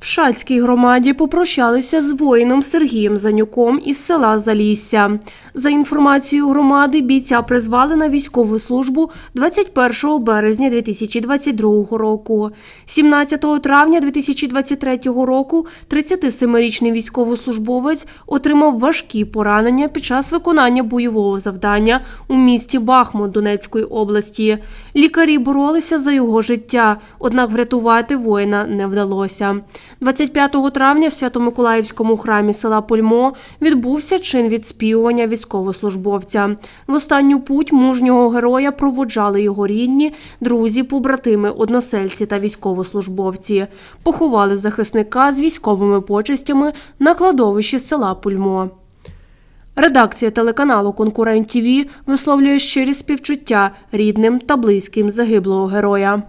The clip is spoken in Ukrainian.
В Шацькій громаді попрощалися з воїном Сергієм Занюком із села Залісся. За інформацією громади, бійця призвали на військову службу 21 березня 2022 року. 17 травня 2023 року 37-річний військовослужбовець отримав важкі поранення під час виконання бойового завдання у місті Бахмут Донецької області. Лікарі боролися за його життя, однак врятувати воїна не вдалося. 25 травня в Свято-Миколаївському храмі села Пульмо відбувся чин відспівування військовослужбовця. В останню путь мужнього героя проводжали його рідні, друзі, побратими, односельці та військовослужбовці. Поховали захисника з військовими почестями на кладовищі села Пульмо. Редакція телеканалу Конкурент ТІВІ висловлює щирі співчуття рідним та близьким загиблого героя.